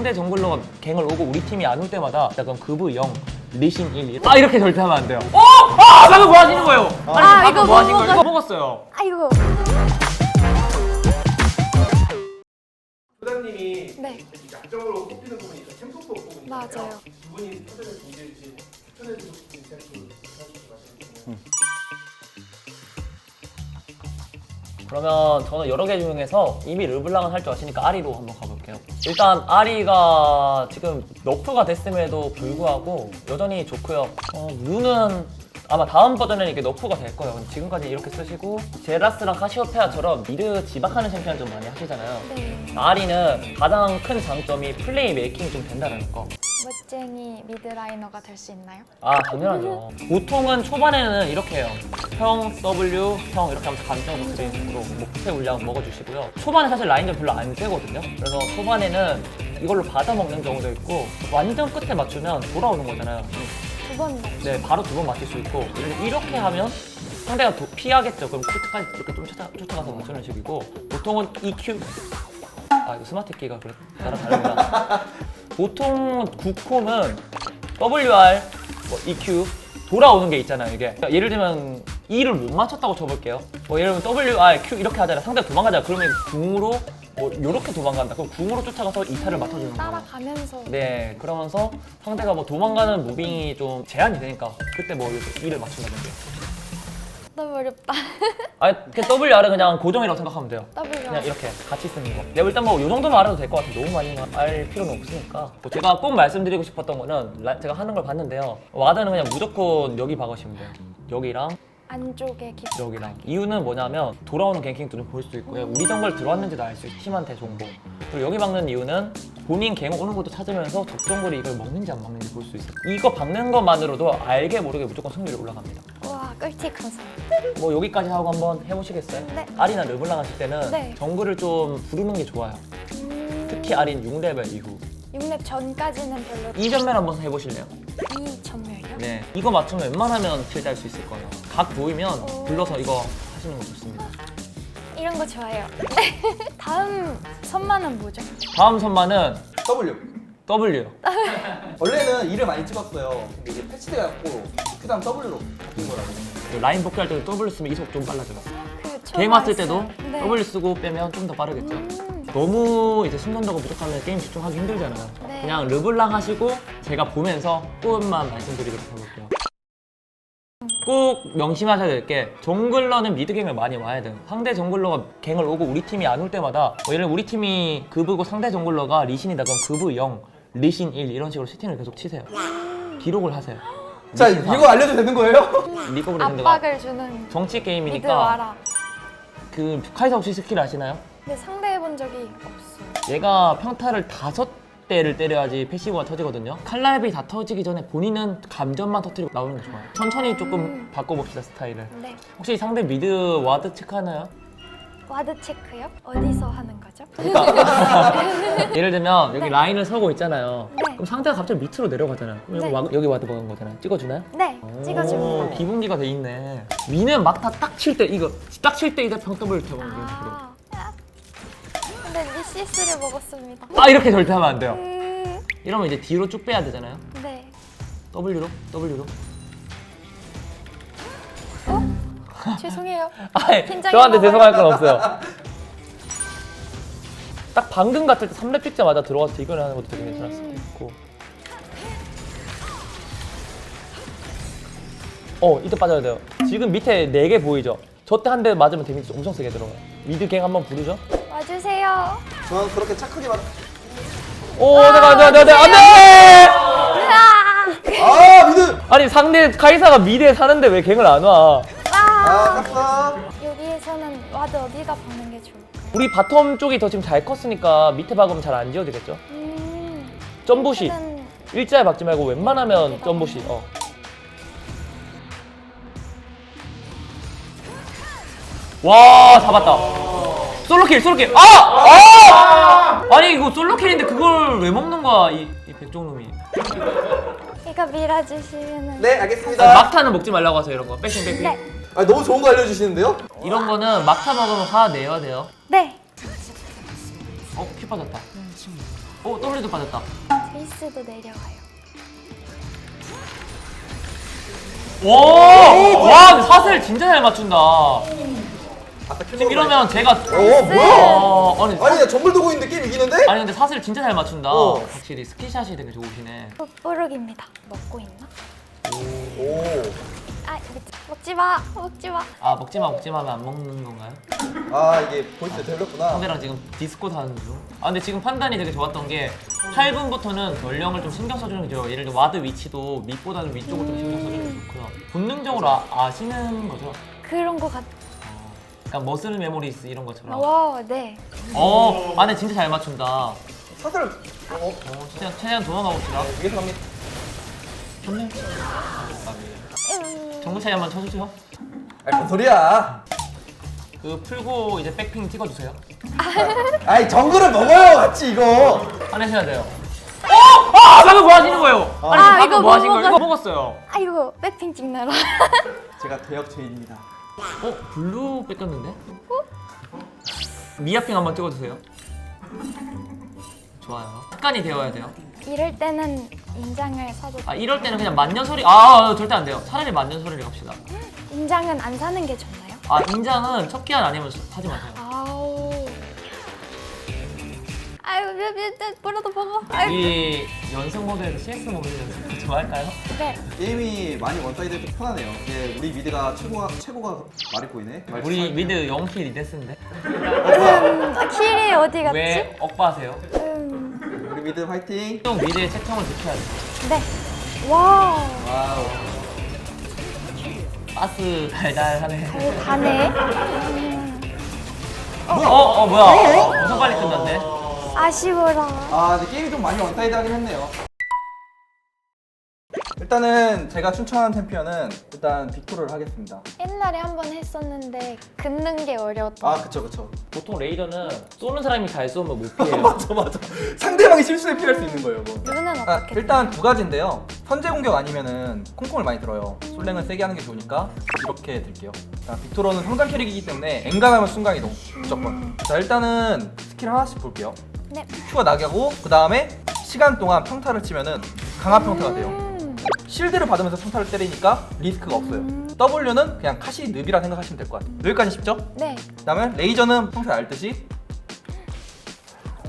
상대 정글러가 갱을 오고 우리 팀이 안 올 때마다 약간 그브 0, 리신 1. 아 이렇게 절대 하면 안 돼요. 어? 아 방금 뭐 하시는 거예요? 아니 아, 방금 이거 뭐 하신 못 거예요? 이거 먹었어요. 아이고. 소장님이 네, 약점으로 꼽히는 부분이 있어요. 템포도 부분이 있어요. 맞아요. 두 분이 사전에 공개해 주신 추천해 주신 템포 말씀해 그러면 저는 여러 개 중에서 이미 르블랑은 할 줄 아시니까 아리로 한번 가볼게요. 일단 아리가 지금 너프가 됐음에도 불구하고 여전히 좋고요. 어, 뮤는 아마 다음 버전에는 이게 너프가 될 거예요. 근데 지금까지 이렇게 쓰시고 제라스랑 카시오페아처럼 미드 지박하는 챔피언 좀 많이 하시잖아요. 네. 아리는 가장 큰 장점이 플레이 메이킹이 좀 된다는 거. 멋쟁이 미드라이너가 될 수 있나요? 아 당연하죠. 보통은 초반에는 이렇게 해요. 형 W 형 이렇게 하면서 감정 목소리 식으로 뭐 물량 먹어주시고요. 초반에 사실 라인전 별로 안 세거든요. 그래서 초반에는 이걸로 받아 먹는 경우도 있고 완전 끝에 맞추면 돌아오는 거잖아요. 두 번. 네, 바로 두 번 맞출 수 있고 이렇게- 하면 상대가 도- 피하겠죠. 그럼 쿨트까지 이렇게 좀 쫓아, 쫓아가서 맞추는 식이고 보통은 EQ 아 이거 스마트 키가 그래 나랑 다릅니다. 보통 9콤은 WR, 뭐 EQ 돌아오는 게 있잖아요 이게. 그러니까 예를 들면 E를 못 맞췄다고 쳐볼게요. 뭐 예를 들면 WR, Q 이렇게 하잖아요. 상대 도망가잖아요 그러면 궁으로 뭐 요렇게 도망간다. 그럼 궁으로 쫓아가서 2타를 맞춰주는 거예요. 따라가면서. 네, 그러면서 상대가 뭐 도망가는 무빙이 좀 제한이 되니까 그때 뭐 이렇게 일을 맞춘다든지. 너무 어렵다. 아, 그 WR은 그냥 고정이라고 생각하면 돼요. 그냥 이렇게 같이 쓰는 거. 네, 일단 뭐 이 정도만 알아도 될 것 같아요. 너무 많이 알 필요는 없으니까. 뭐 제가 꼭 말씀드리고 싶었던 거는 라- 제가 하는 걸 봤는데요. 와드는 그냥 무조건 여기 박으시면 돼요. 여기랑 안쪽에 깊. 여기랑. 이유는 뭐냐면 돌아오는 갱킹도 좀 볼수 있고 요. 우리 정글 들어왔는지도 알 수 있고 팀한테 정보. 그리고 여기 박는 이유는 본인 갱 오는 것도 찾으면서 적 정글이 이걸 먹는지 안 먹는지 볼 수 있어요. 이거 박는 것만으로도 알게 모르게 무조건 승률이 올라갑니다. 꿀팁 감사합니다. 뭐 여기까지 하고 한번 해보시겠어요? 네. 아리나 르블랑 하실 때는 네. 정글을 좀 부르는 게 좋아요. 음, 특히 아린 6레벨 이후. 6렙 전까지는 별로. 이 전면 한번 해보실래요? 이 전멸이요? 네. 이거 맞추면 웬만하면 킬달수 있을 거예요. 각 보이면 오. 불러서 이거 하시는 거 좋습니다. 이런 거 좋아요. 다음 선만은 뭐죠? 다음 선만은 W. W. 원래는 E를 많이 찍었어요. 근데 이제 패치돼갖고 그 다음 W로 바뀐 거라고. 라인 복귀할 때도 W 쓰면 이속 좀 빨라져요. 그 게임 왔을 때도 네. W 쓰고 빼면 좀 더 빠르겠죠. 음, 너무 이제 순간적으로 부족하면 게임 집중하기 힘들잖아요. 네. 그냥 르블랑 하시고 제가 보면서 조금만 말씀드리도록 해볼게요. 꼭 명심하셔야 될 게 정글러는 미드갱을 많이 와야 돼요. 상대 정글러가 갱을 오고 우리 팀이 안 올 때마다 뭐 예를 들어 우리 팀이 그브고 상대 정글러가 리신이다 그럼 그브 0, 리신 1 이런 식으로 세팅을 계속 치세요. 기록을 하세요. 자. 이거 알려도 되는 거예요? 오브 레전드가 압박을 주는 정치 미드 게임이니까 와라. 그 카이사 혹시 스킬 아시나요? 근데 상대해본 적이 없어요. 얘가 평타를 다섯 대를 때려야지 패시브가 터지거든요. 칼날비 다 터지기 전에 본인은 감전만 터뜨리고 나오는 게 좋아요. 천천히 조금 바꿔봅시다 스타일을. 네. 혹시 상대 미드 와드 체크하나요? 와드 체크요? 어디서 하는 거죠? 그러니까 예를 들면 여기 네. 라인을 서고 있잖아요. 네. 그럼 상대가 갑자기 밑으로 내려가잖아요. 그럼 여기, 네. 와, 여기 와드 박은 거잖아요. 찍어주나요? 네, 오, 찍어줍니다. 기본기가 돼 있네. 미는 막타 딱 칠 때 이거 딱 칠 때 이제 평 더블 켜보는 게 식으로. 아, 아. 근데 리시스를 먹었습니다. 아 이렇게 절대 하면 안 돼요. 음, 이러면 이제 뒤로 쭉 빼야 되잖아요. 네. W로 W로. 죄송해요. 아이, 긴장이 저한테. 죄송할 건 없어요. 딱 방금 같을 때 3렙 찍자마자 들어가서 딜교를 하는 것도 되게 괜찮을 수도 있고. 어, 이때 빠져야 돼요. 지금 밑에 4개 보이죠? 저 때 한 대 맞으면 데미지 엄청 세게 들어가요. 미드 갱 한번 부르죠? 와주세요. 저는 그렇게 착하게 말. 오, 내가, 내가, 내가, 내가, 안 돼! 아 미드. 아니, 상대 카이사가 미드에 사는데 왜 갱을 안 와? 아 깝다. 여기에서는 와드 어디다 박는 게 좋을까요? 우리 바텀 쪽이 더 지금 잘 컸으니까 밑에 박으면 잘 안 지어지겠죠? 음, 점보시. 저는 일자에 박지 말고 웬만하면 점보시. 어. 와 잡았다. 솔로킬 솔로킬. 아! 아! 아니 이거 솔로킬인데 그걸 왜 먹는 거야 이, 이 백종놈이. 이거 밀어주시면은 네 아, 알겠습니다. 막타는 먹지 말라고 하세요 이런 거. 백신 백신. 네, 아 너무 좋은 거 알려주시는데요? 이런 거는 막타 먹으면 화 내야 돼요. 네. 어? 피 빠졌다. 오 W도 빠졌다. 제이스도 내려와요. 오! 와 사슬 진짜 잘 맞춘다. 아까 지금 이러면 제가 어 뭐야? 어, 아니, 아니 나 정글 두고 있는데 게임 이기는데? 아니 근데 사슬 진짜 잘 맞춘다. 어. 확실히 스키샷이 되게 좋으시네. 뽀뽀룩입니다. 먹고 있나? 오. 아 먹지, 먹지 마. 먹지 마. 아 먹지마 먹지마 하면 안 먹는 건가요? 아 이게 보이스 되렸구나. 상대랑 지금 디스코드 하는 중. 아 근데 지금 판단이 되게 좋았던 게 8분부터는 전령을 좀 신경 써주는 게 좋아요. 예를 들어 와드 위치도 밑보다는 위쪽을 좀 신경 써주는 게 좋고요. 본능적으로 아, 시는 거죠. 그런 거 같. 어, 약간 머슬 메모리스 이런 것처럼. 와, 네. 어, 안에 진짜 잘 맞춘다. 사슬. 어. 어, 최대한, 최대한 도망가 봅시다. 위에서 갑니다. 좋네. 음, 정글 차이 한번 쳐주세요. 아니 뭔 소리야? 그 풀고 이제 백핑 찍어주세요. 아이 정글을 먹어요 같이 이거. 화내셔야 돼요. 어! 아! 방금 뭐 하시는 거예요? 아니, 아, 방금 이거 뭐 하신 못 거예요? 먹어. 이거 먹었어요. 아이고 백핑 찍느라. 제가 대역 죄인입니다. 어? 블루 뺏겼는데? 미아핑 한번 찍어주세요. 좋아요. 습관이 되어야 돼요. 이럴 때는 인장을 사도 아 이럴 때는 그냥 만년 소리 아 절대 안 돼요. 차라리 만년 소리를 갑시다. 인장은 안 사는 게 좋나요? 아 인장은 첫 기한 아니면 사지 마세요. 아우. 아유, 몇, 몇, 몇, 뭐라도 먹어. 아유, 이 연승 모드에서 CS 모드 연습 좋아할까요? 네. 게임이 많이 원사이드 좀 편하네요. 이제 우리 미드가 최고가 최고가 말이 보이네. 우리 미드 0킬 리데스인데 음, 킬이 어디 갔지? 왜 억바하세요? 음, 우리 미드 화이팅. 좀 미드의 채통을 지켜야 돼. 네. 와우. 와우. 가스 달달하네. 잘 가네. 음, 어? 어 뭐야? 엄청 빨리 끝났네. 아쉬워라. 아 근데 게임이 좀 많이 원사이드 하긴 했네요. 일단은 제가 추천하는 챔피언은 일단 빅토르를 하겠습니다. 옛날에 한 번 했었는데 긋는 게 어려웠던. 아 그쵸 그쵸. 보통 레이저는 쏘는 사람이 잘 쏘면 못 피해요. 맞아 맞아. 상대방이 실수에 피할 수 있는 거예요. 뭐. 루는 아, 어떻게? 일단 두 가지인데요. 선제 공격 아니면은 콩콩을 많이 들어요. 솔랭은 세게 하는 게 좋으니까 이렇게 들게요. 자, 빅토르는 성장 캐릭이기 때문에 엔간하면 순간 이동 무조건. 자 일단은 스킬 하나씩 볼게요. 네. 큐가 나가고 그 다음에 시간 동안 평타를 치면은 강화 평타가 돼요. 음, 실드를 받으면서 평타를 때리니까 리스크가 없어요. W는 그냥 카시 늪이라 생각하시면 될 것 같아요. 여기까지 쉽죠? 네. 그다음에 레이저는 평소에 알듯이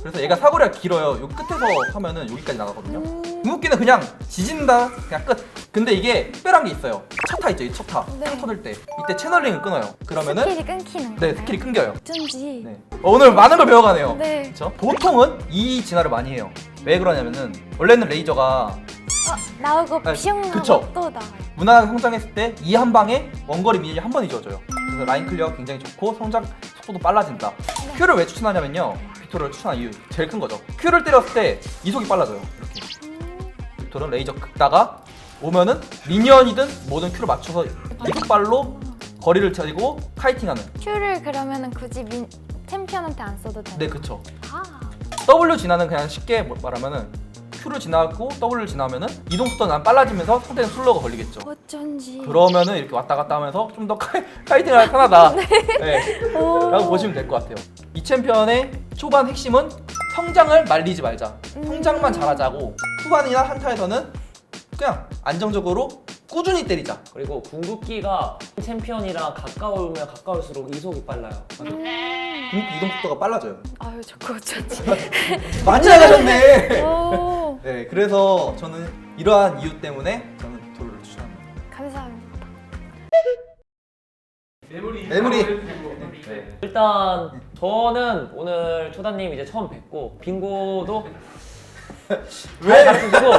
그래서 얘가 사거리가 길어요. 요 끝에서 하면은 여기까지 나가거든요. 음, 궁극기는 그냥 지진다 그냥 끝. 근데 이게 특별한 게 있어요. 첫타 있죠, 이 첫타. 네. 네. 터질 때 이때 채널링을 끊어요. 그러면은 스킬이 끊기는 네 거예요? 스킬이 끊겨요. 어쩐지. 네. 어, 오늘 많은 걸 배워가네요. 네. 그렇죠? 보통은 이 진화를 많이 해요. 왜 그러냐면은 원래는 레이저가 어, 나오고 아, 뿅 그쵸. 하고 또 나와요. 무난하게 성장했을 때 이 한 방에 원거리 미니이 한 번이 줘줘요. 그래서 라인 클리어 굉장히 좋고 성장 속도도 빨라진다. 큐를 왜 추천하냐면요. 빅토르를 추천한 이유 제일 큰 거죠. 큐를 때렸을 때 이속이 빨라져요. 이렇게. 빅토르는 레이저 긁다가 오면은 미니언이든 뭐든 큐를 맞춰서 이속발로 거리를 차리고 카이팅하는. 큐를 그러면은 굳이 민, 챔피언한테 안 써도 되나요? 네, 그쵸. 아, W 진화는 그냥 쉽게 뭐- 말하면은 Q를 지나고 W를 지나면은 이동 속도는 안 빨라지면서 상대는 슬로가 걸리겠죠. 어쩐지. 그러면은 이렇게 왔다 갔다 하면서 좀 더 카이팅을 할 편하다. 네. 오. 라고 보시면 될 것 같아요. 이 챔피언의 초반 핵심은 성장을 말리지 말자. 음. 성장만 잘하자고 후반이나 한타에서는 그냥 안정적으로 꾸준히 때리자. 그리고 궁극기가 챔피언이랑 가까우면 가까울수록 이속이 빨라요. 궁극기 이동 속도가 빨라져요. 아유, 저거 어쩐지. 많이 나가셨네. 오, 네, 그래서 저는 이러한 이유 때문에 저는 빅토르를 추천합니다. 감사합니다. 메모리 메모리. 네. 일단 저는 오늘 초다님 이제 처음 뵙고 빙고도 왜? 가르쳐주고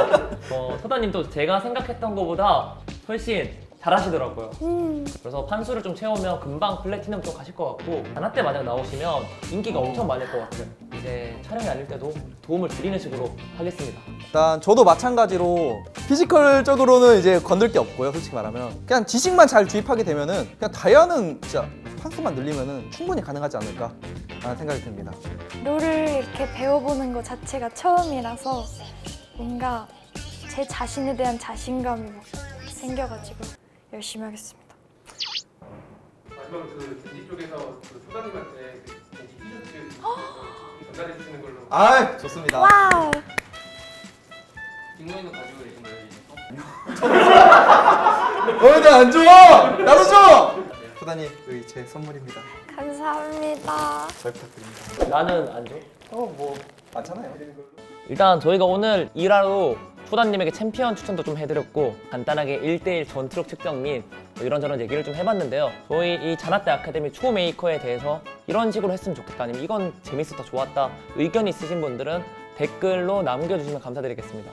어, 초다님도 제가 생각했던 것보다 훨씬 잘하시더라고요. 음, 그래서 판수를 좀 채우면 금방 플래티넘 쪽 가실 것 같고 단화 때 만약 나오시면 인기가 엄청 많을 것 같아요. 이제 촬영이 아닐 때도 도움을 드리는 식으로 하겠습니다. 일단 저도 마찬가지로 피지컬적으로는 이제 건들 게 없고요 솔직히 말하면 그냥 지식만 잘 주입하게 되면은 그냥 다이아는 진짜 판수만 늘리면은 충분히 가능하지 않을까 라는 생각이 듭니다 롤을 이렇게 배워보는 것 자체가 처음이라서 뭔가 제 자신에 대한 자신감이 막 생겨가지고 열심히 하겠습니다. 그럼 그 젠지 쪽에서 그 소다님한테 그 젠지 티셔츠 전달해 주시는 걸로. 아 좋습니다. 와우. 빅모이도 가지고 계신 거예요? 어나안 줘. 나도 줘. 소다님 여기 제 선물입니다. 감사합니다. 잘 부탁드립니다. 나는 안 줘? 어뭐 많잖아요. 일단 저희가 오늘 일하러 후다님에게 챔피언 추천도 좀 해드렸고 간단하게 1대1 전투력 측정 및 뭐 이런저런 얘기를 좀 해봤는데요. 저희 이 자나떼 아카데미 초 메이커에 대해서 이런 식으로 했으면 좋겠다. 아니면 이건 재밌었다 좋았다. 의견 있으신 분들은 댓글로 남겨주시면 감사드리겠습니다